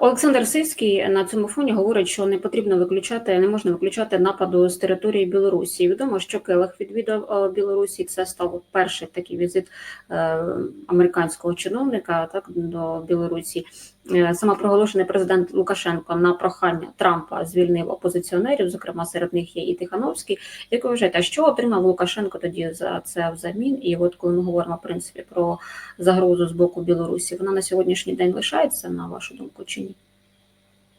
Олександр Сильський на цьому фоні говорить, що не потрібно виключати, не можна виключати нападу з території Білорусі. Відомо, що Келах відвідав е, Білорусі. Це став перший такий візит е, американського чиновника так до Білорусі. Е, Самопроголошений президент Лукашенко на прохання Трампа звільнив опозиціонерів, зокрема серед них є і Тихановський. Як ви вважаєте, а що отримав Лукашенко тоді за це взамін? І от коли ми говоримо в принципі про загрозу з боку Білорусі, вона на сьогоднішній день лишається на вашу думку чи ні?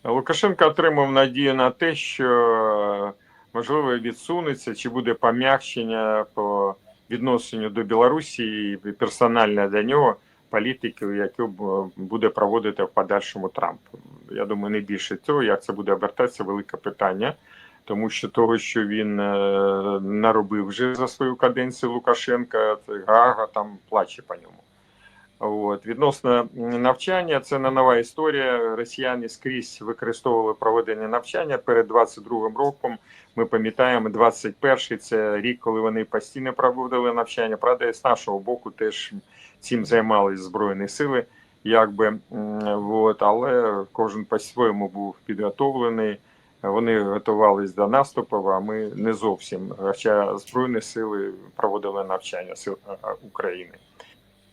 Лукашенко отримав надію на те, що можливо відсунеться чи буде пом'якшення по відношенню до Білорусі і персонально для нього політики, яку б- буде проводити в подальшому Трамп. Я думаю, не більше цього. Як це буде обертатися, велике питання. Тому що того, що він е, наробив вже за свою каденцію Лукашенка, це Гага там плаче по ньому. От відносно навчання, це не нова історія. Росіяни скрізь використовували проведення навчання перед 22-м роком. Ми пам'ятаємо, 21-й – це рік, коли вони постійно проводили навчання. Правда, з нашого боку теж цим займалися збройні сили, якби от, але кожен по-своєму був підготовлений. Вони готувалися до наступу, а ми не зовсім. Хоча збройні сили проводили навчання сил України.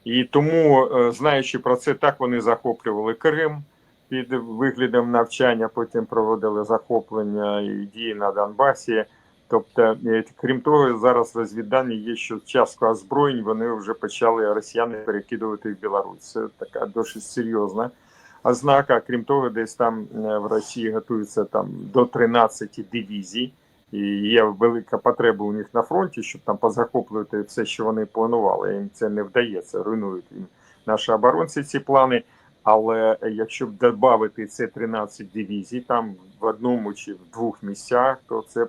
І тому, е, знаючи про це, так вони захоплювали Крим під виглядом навчання, потім проводили захоплення і дії на Донбасі. Тобто, е, крім того, зараз розвіддані є, що частку озброєнь вони вже почали росіяни перекидувати в Білорусь. Це така досить серйозна ознака. Крім того, десь там е, в Росії готуються там до 13 дивізій. І є велика потреба у них на фронті, щоб там позахоплювати все, що вони планували. Їм це не вдається, руйнують їм наші оборонці ці плани. Але якщо б додати це 13 дивізій, там в одному чи в двох місцях, то це б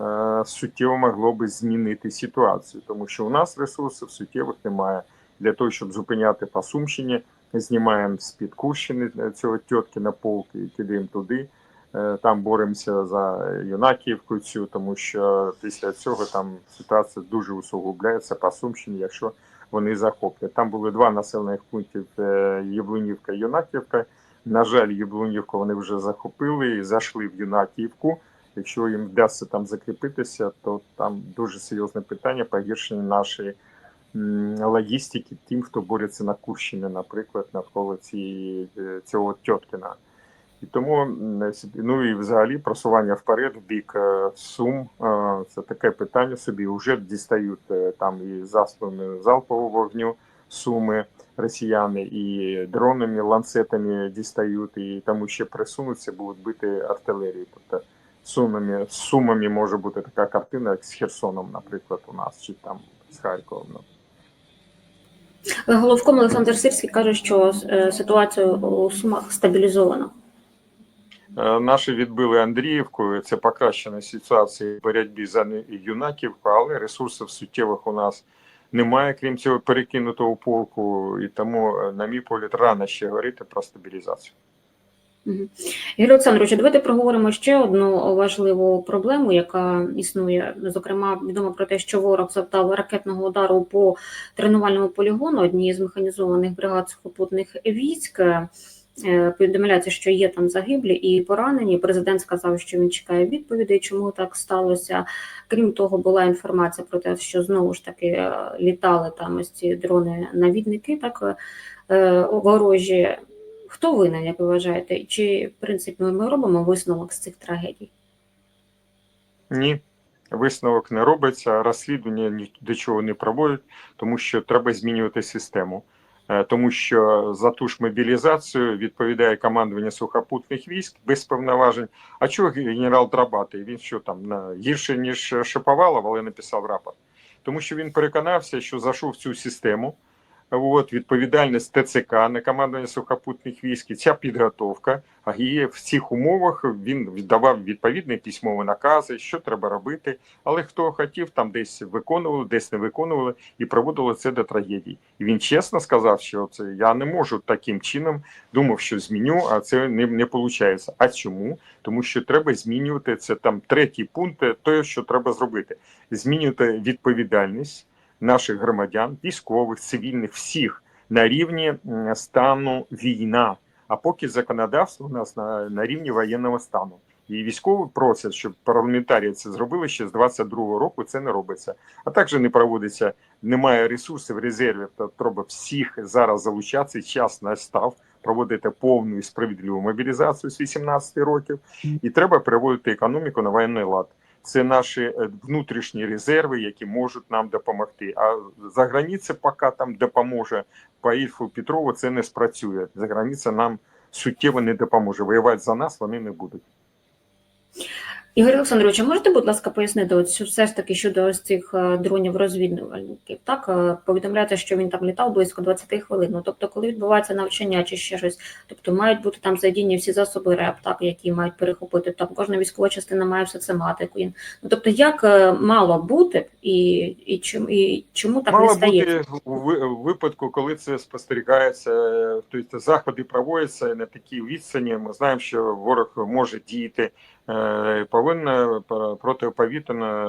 е, суттєво могло би змінити ситуацію, тому що у нас ресурсів суттєвих немає для того, щоб зупиняти по Сумщині. Знімаємо з під Курщини цього тітки на полк і кидаємо туди. Е, Там боремося за юнаківку цю, тому що після цього там ситуація дуже усугубляється по Сумщині, якщо вони захоплять. Там були два населених пунктів е, Єблунівка і Юнаківка. На жаль, Єблунівку вони вже захопили і зайшли в Юнаківку. Якщо їм вдасться там закріпитися, то там дуже серйозне питання погіршення нашої логістики тим, хто бореться на Курщині, наприклад, навколо цієї, е, цього Тьоткіна. І тому ну і взагалі просування вперед в бік е, Сум е, це таке питання собі. Вже дістають е, там і засобами залпового вогню суми росіяни, і дронами, ланцетами дістають, і тому ще присунуться, будуть бити артилерію. Тобто сумами, сумами може бути така картина, як з Херсоном, наприклад, у нас, чи там з Харковом. Ну, головком Олександр Сирський каже, що ситуація у Сумах стабілізована. Е, Наші відбили Андріївку. Це покращена ситуація в боротьбі за юнаківку, але ресурсів суттєвих у нас немає, крім цього перекинутого полку. І тому, е, на мій погляд, рано ще говорити про стабілізацію. Ігор Олександрович, давайте проговоримо ще одну важливу проблему, яка існує. Зокрема, відомо про те, що ворог завдав ракетного удару по тренувальному полігону однієї з механізованих бригад сухопутних військ. Е, Повідомляється, що є там загиблі і поранені. Президент сказав, що він чекає відповідей, чому так сталося. Крім того, була інформація про те, що знову ж таки е, літали там ось ці дрони-навідники, так е, ворожі. Хто винен, як ви вважаєте? Чи в принципі ми робимо висновок з цих трагедій? Ні, висновок не робиться, розслідування ні до чого не проводять, тому що треба змінювати систему. Е, Тому що за ту ж мобілізацію відповідає командування сухопутних військ без повноважень. А чого генерал Драбатий? Він що там на гірше ніж Шаповалов, але написав рапорт. Тому що він переконався, що зайшов в цю систему. От відповідальність ТЦК на командування сухопутних військ, ця підготовка. А і в цих умовах він віддавав відповідні письмові накази, що треба робити. Але хто хотів, там десь виконували, десь не виконували і проводили це до трагедії. І він чесно сказав, що це я не можу таким чином. Думав, що зміню, а це не, не виходить. А чому? Тому що треба змінювати це там третій пункт, те, що треба зробити: змінювати відповідальність наших громадян, військових, цивільних, всіх на рівні стану війна. А поки законодавство у нас на, на рівні воєнного стану. І військовий просять, щоб парламентарії це зробили ще з 22-го року. Це не робиться. А також не проводиться, немає ресурсів, резервів. То треба всіх зараз залучатися. Час настав проводити повну і справедливу мобілізацію з 18 років, і треба переводити економіку на воєнний лад. Це наші е, внутрішні резерви, які можуть нам допомогти. А за границя, поки там допоможе по Ільфу Петрову, це не спрацює. За границя нам суттєво не допоможе. Воювати за нас вони не будуть. Ігор Олександрович, а можете, будь ласка, пояснити, от все ж таки щодо ось цих е, дронів розвідувальників? Так, е, повідомляєте, що він там літав близько 20 хвилин. Ну, тобто, коли відбувається навчання чи ще щось, тобто мають бути там задіяні всі засоби РЕП, так, які мають перехопити, там кожна військова частина має все це мати. Він. Ну, тобто, як е, мало бути і, і, чому, і чому так Мало не стається? бути ви- випадку, коли це спостерігається, тобто заходи проводяться на такій відстані. Ми знаємо, що ворог може діяти. Е, Повинна пр- протиповітряне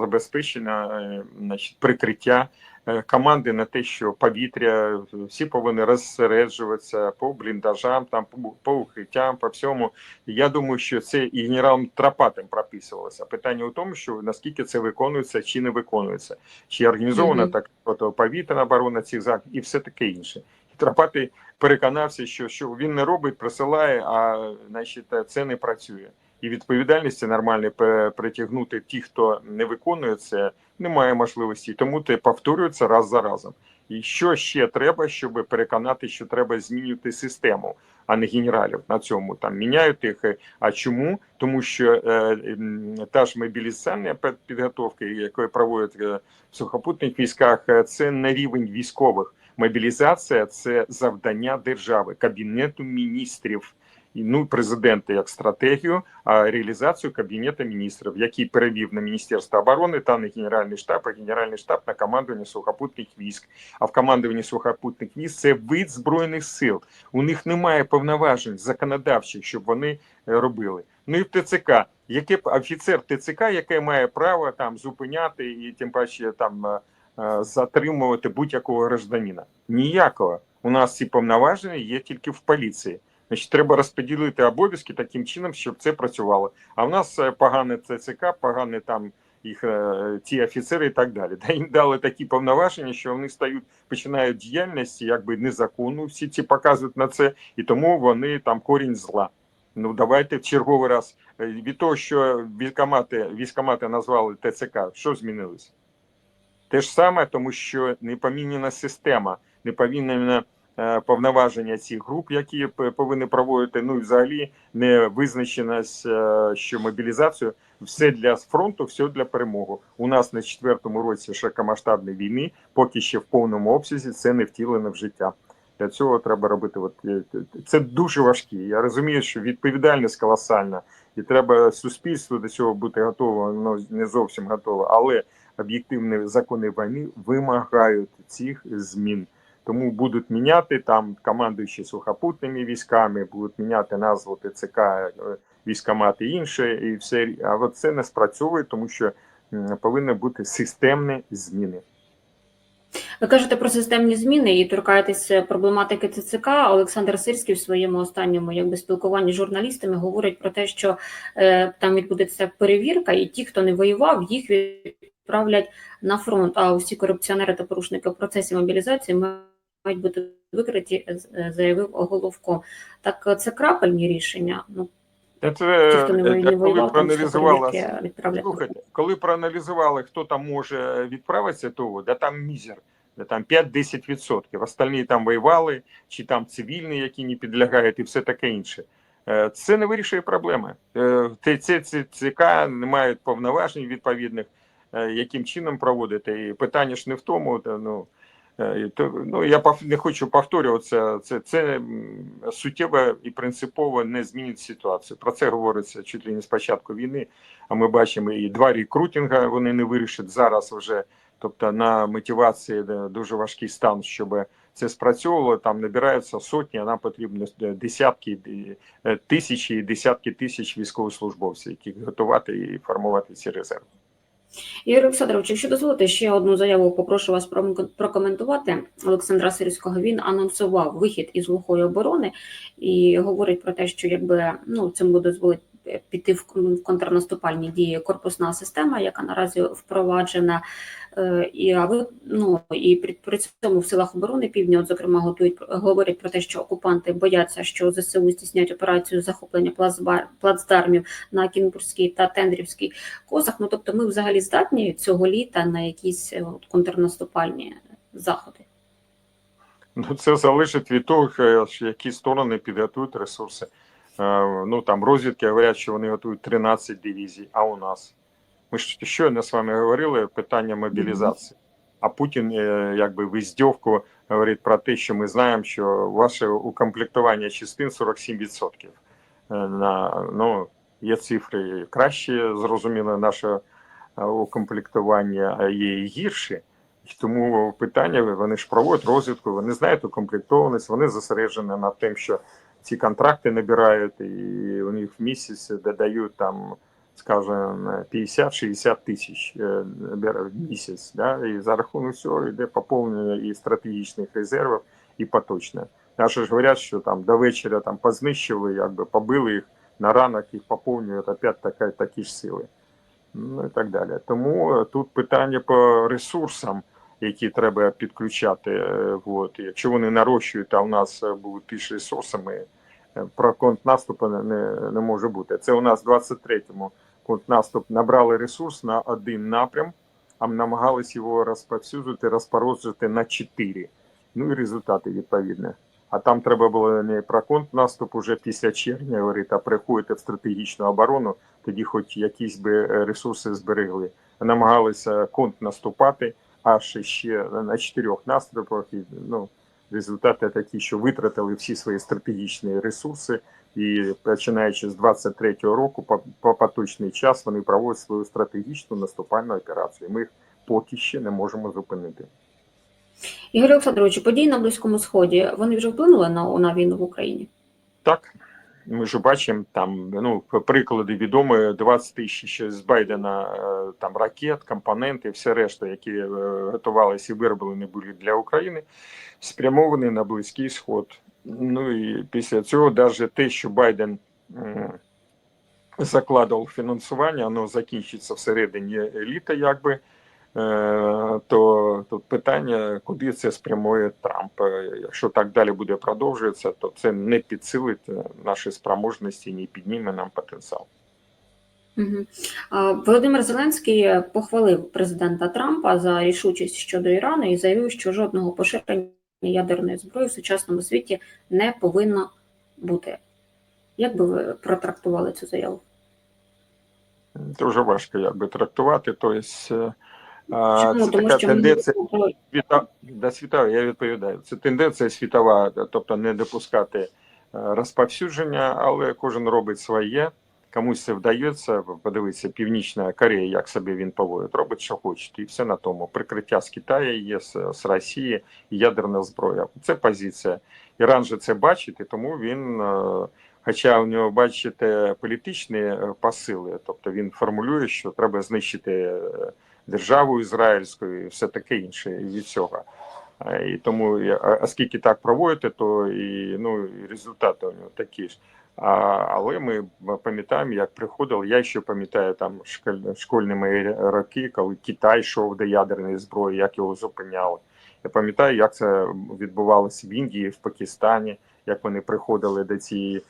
забезпечення е, значить, прикриття е, команди на те, що повітря всі повинні розсереджуватися по бліндажам, там по, укриттям, по всьому. Я думаю, що це і генералом Тропатим прописувалося. Питання у тому, що наскільки це виконується чи не виконується, чи організована Мгм. так протиповітряна оборона цих заходів і все таке інше. І Тропатий переконався, що, що він не робить, присилає, а значить, це не працює. І відповідальності нормальної пе- притягнути ті, хто не виконує це, немає можливості. Тому це повторюється раз за разом. І що ще треба, щоб переконати, що треба змінювати систему, а не генералів на цьому там міняють їх. А чому? Тому що е, та ж мобілізаційна підготовка, яку проводять е, в сухопутних військах, е, це не рівень військових. Мобілізація це завдання держави, кабінету міністрів. Ну, президента як стратегію, а реалізацію кабінету міністрів, який перевів на міністерство оборони та на генеральний штаб, а генеральний штаб на командування сухопутних військ. А в командуванні сухопутних військ це вид збройних сил. У них немає повноважень законодавчих, щоб вони е, робили. Ну і в ТЦК, яке офіцер ТЦК, яке має право там зупиняти і тим паче там е, е, затримувати будь-якого гражданина? Ніякого. У нас ці повноваження є тільки в поліції. Значить, треба розподілити обов'язки таким чином, щоб це працювало. А в нас е, погане ТЦК, погане там їх е, ті офіцери і так далі. Та їм дали такі повноваження, що вони стають, починають діяльність якби незаконну. Всі ці показують на це, і тому вони там корінь зла. Ну давайте в черговий раз е, від того, що військомати, військомати назвали ТЦК, що змінилося? Те ж саме, тому що не помінена система, не помінена е, повноваження цих груп, які повинні проводити. Ну і взагалі не визначеність, е, що мобілізацію все для фронту, все для перемоги. У нас на четвертому році широкомасштабної війни, поки ще в повному обсязі це не втілено в життя. Для цього треба робити. От е, це дуже важкі. Я розумію, що відповідальність колосальна, і треба суспільству до цього бути готово. Ну не зовсім готово, але об'єктивні закони війни вимагають цих змін. Тому будуть міняти там командуючі сухопутними військами, будуть міняти назву ТЦК, е, військомати інше, і все. А от це не спрацьовує, тому що повинні бути системні зміни. Ви кажете про системні зміни і торкаєтесь проблематики ЦЦК. Олександр Сирський в своєму останньому якби спілкуванні з журналістами говорить про те, що е, там відбудеться перевірка, і ті, хто не воював, їх відправлять на фронт. А усі корупціонери та порушники в процесі мобілізації мають бути викриті, е, заявив Головко. Так це крапельні рішення. Ну Це, ті, хто не не коли проаналізувала. Слухайте, коли проаналізували, хто там може відправитися, то да там мізер, да там 5-10%. Остальні там воювали, чи там цивільні, які не підлягають, і все таке інше. Е, Це не вирішує проблеми. Е, ТЦ, ЦК не мають повноважень відповідних, е, яким чином проводити. І питання ж не в тому, ну. Е, то, ну, я не хочу повторюватися. Це, це суттєво і принципово не змінить ситуацію. Про це говориться чуть ли не з початку війни. А ми бачимо і два рекрутинга вони не вирішать зараз вже. Тобто на мотивації дуже важкий стан, щоб це спрацьовувало. Там набираються сотні, а нам потрібно десятки е, тисячі і десятки тисяч військовослужбовців, яких готувати і формувати ці резерви. Ігор Олександрович, якщо дозволите, ще одну заяву попрошу вас прокоментувати. Олександра Сирського він анонсував вихід із глухої оборони і говорить про те, що якби ну цим дозволить е, піти в контрнаступальні дії корпусна система, яка наразі впроваджена. Е, І а ну і при, при цьому в силах оборони півдня, от зокрема, готують говорять про те, що окупанти бояться, що ЗСУ здійснять операцію захоплення плацбар- плацдармів на Кінбурзькій та Тендрівській козах. Ну тобто, ми взагалі здатні цього літа на якісь от, контрнаступальні заходи. Ну, це залежить від того, е, які сторони підготують ресурси. Е, Ну там розвідки говорять, що вони готують 13 дивізій, а у нас. Ми ж щойно з вами говорили питання мобілізації. А Путін, е, якби в іздьовку говорить про те, що ми знаємо, що ваше укомплектування частин 47%. Е, На, ну, є цифри кращі, зрозуміло, наше укомплектування, а є і гірші. І тому питання вони ж проводять розвідку, вони знають укомплектованість, вони зосереджені над тим, що ці контракти набирають, і у них в місяць додають там, скажімо, 50-60 тисяч е, в місяць. Да? І за рахунок цього йде поповнення і стратегічних резервів, і поточне. Наші ж говорять, що там до вечора там познищили, якби побили їх, на ранок їх поповнюють опять така, такі ж сили. Ну і так далі. Тому е, тут питання по ресурсам, які треба підключати. е, От. Якщо вони нарощують, а у нас будуть більш ресурсами, про контрнаступу не, не, може бути. Це у нас в 23-му контрнаступ набрали ресурс на один напрям, а намагалися його розповсюдити, розпорожити на чотири. Ну і результати відповідні. А там треба було не про контрнаступ уже після червня говорити, а приходити в стратегічну оборону, тоді хоч якісь би е, ресурси зберегли. Намагалися контрнаступати аж ще на чотирьох наступах. Ну, результати такі, що витратили всі свої стратегічні ресурси, і починаючи з 23-го року, по, по поточний час вони проводять свою стратегічну наступальну операцію. Ми їх поки ще не можемо зупинити. Ігор Олександрович, події на Близькому Сході вони вже вплинули на, на війну в Україні? Так, ми ж бачимо там ну приклади відомі 20 тисяч ще з Байдена е, там ракет, компоненти, все решта, які е, готувалися і вироблені були для України, спрямовані на Близький Сход. Ну і після цього, навіть те, що Байден закладав фінансування, воно закінчиться всередині літа, якби. Е, То тут питання, куди це спрямує Трамп. Е, Якщо так далі буде продовжуватися, то це не підсилить наші спроможності, не підніме нам потенціал. Угу. Володимир Зеленський похвалив президента Трампа за рішучість щодо Ірану і заявив, що жодного поширення ядерної зброї в сучасному світі не повинно бути. Як би ви протрактували цю заяву? Дуже важко якби трактувати. Тобто, е, Чому? це Тому така що тенденція. про- Світа, да, світова, я відповідаю. Це тенденція світова, тобто не допускати е, розповсюдження, але кожен робить своє. Комусь це вдається. Подивіться, Північна Корея, як себе він поводить, робить, що хоче, і все на тому. Прикриття з Китаю є, з, з Росії, ядерна зброя. Це позиція. Іран же це бачить, і тому він. Хоча у нього, бачите, політичні е, посили, тобто він формулює, що треба знищити е, державу ізраїльську і все таке інше від цього. Е, І тому, оскільки так проводите, то і ну і результати у нього такі ж. А, але ми пам'ятаємо, як приходили. Я ще пам'ятаю там школь, школьні мої роки, коли Китай йшов до ядерної зброї, як його зупиняли. Я пам'ятаю, як це відбувалося в Індії, в Пакистані, як вони приходили до цієї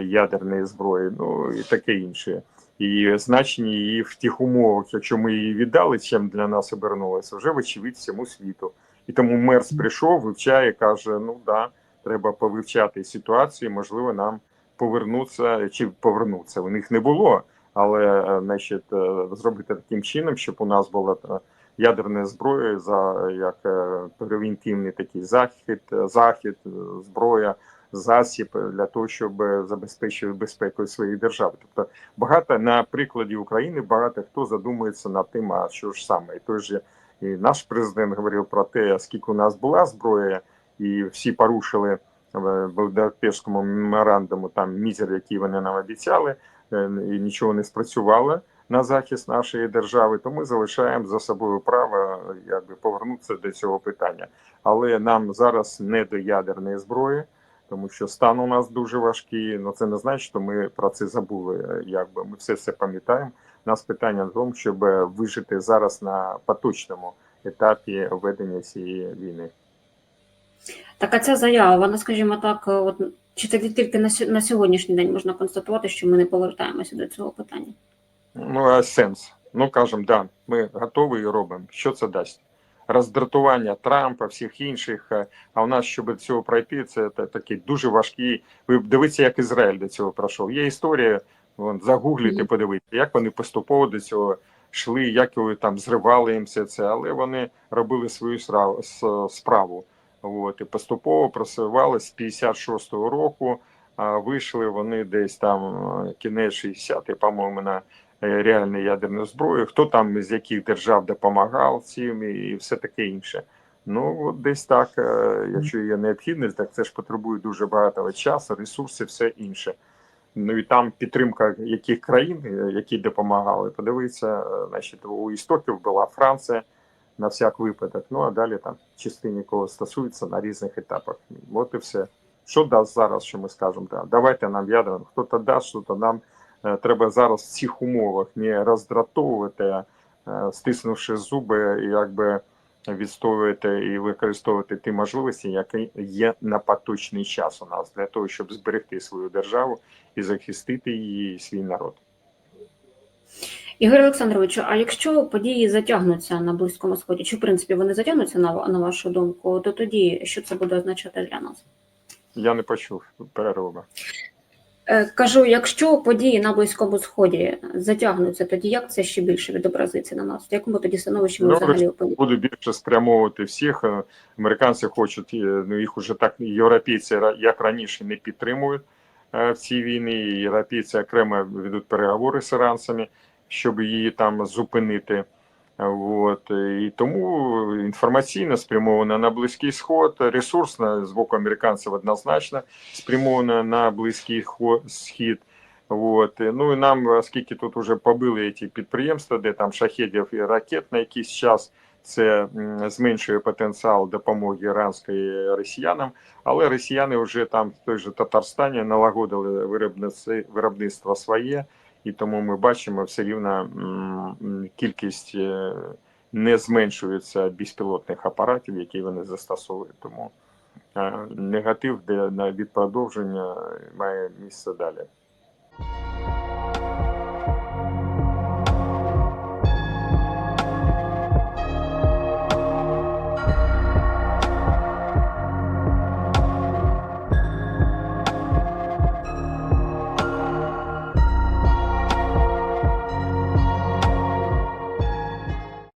ядерної зброї, ну і таке інше. І значення її в тих умовах, якщо ми її віддали, чим для нас обернулося, вже вочевидь всьому світу. І тому Мерс прийшов, вивчає, каже: ну да, треба повивчати ситуацію, можливо, нам повернутися чи повернутися. У них не було, але е, значить, е, зробити таким чином, щоб у нас була е, ядерна зброя за як е, превентивний такий захід, е, захід, е, зброя, засіб для того, щоб забезпечити безпеку своєї держави. Тобто багато на прикладі України багато хто задумується над тим, а що ж саме, і той же і наш президент говорив про те, скільки у нас була зброя, і всі порушили в Будапештському меморандуму там мізер, який вони нам обіцяли, е, і нічого не спрацювало. на захист нашої держави, то ми залишаємо за собою право якби повернутися до цього питання. Але нам зараз не до ядерної зброї, тому що стан у нас дуже важкий. Ну це не значить, що ми про це забули. Якби ми все це пам'ятаємо. Нас питання в тому, щоб вижити зараз на поточному етапі ведення цієї війни. Так, а ця заява, вона, скажімо так, от чи це тільки на, на сьогоднішній день можна констатувати, що ми не повертаємося до цього питання? Ну, а сенс. Ну, кажемо, да, ми готові і робимо. Що це дасть? Роздратування Трампа, всіх інших. е, А у нас, щоб до цього пройти, це такий дуже важкий. Ви дивіться, як Ізраїль до цього пройшов. Є історія, вон, загугліть і подивіться, як вони поступово до цього йшли, як його там зривали їм все це, але вони робили свою справу. От, і поступово просувалися з 56-го року, а вийшли вони десь там е, кінець 60-й, по-моєму, на е, реальну ядерну зброю. Хто там з яких держав допомагав цим і, все таке інше. Ну, десь так, е, якщо є необхідність, так це ж потребує дуже багато часу, ресурсів, все інше. Ну і там підтримка яких країн, е, які допомагали, подивитися, значить, у істоків була Франція на всяк випадок. Ну а далі там частині кого стосується на різних етапах. От і все. Що дасть зараз, що ми скажемо? Да, давайте нам ядерно, хто-то дасть, що-то нам е, треба зараз в цих умовах не роздратовувати, е, стиснувши зуби, якби відстоювати і використовувати ті можливості, які є на поточний час у нас для того, щоб зберегти свою державу і захистити її і свій народ. Ігор Олександровичу, а якщо події затягнуться на Близькому Сході, чи в принципі вони затягнуться на, на вашу думку, то тоді що це буде означати для нас? Я не почув перерва. Е, Кажу, якщо події на Близькому Сході затягнуться, тоді як це ще більше відобразиться на нас? В якому тоді становищі ми Ну, взагалі опинимося? Буду більше спрямовувати всіх. Е, Американці хочуть, е, ну їх уже так європейці як раніше не підтримують в цій війні. Європейці окремо ведуть переговори з іранцями, щоб її там зупинити. От і тому інформаційно спрямована на близький сход, ресурсно з боку американців однозначно спрямована на близький схід. От ну і нам, оскільки тут вже побили ці підприємства, де там шахедів і ракет на якийсь час, це зменшує потенціал допомоги іранської росіянам. Але росіяни вже там в той же Татарстані налагодили виробництво своє, і тому ми бачимо все рівно кількість е, не зменшується безпілотних апаратів, які вони застосовують. Тому е, негатив де від продовження має місце далі.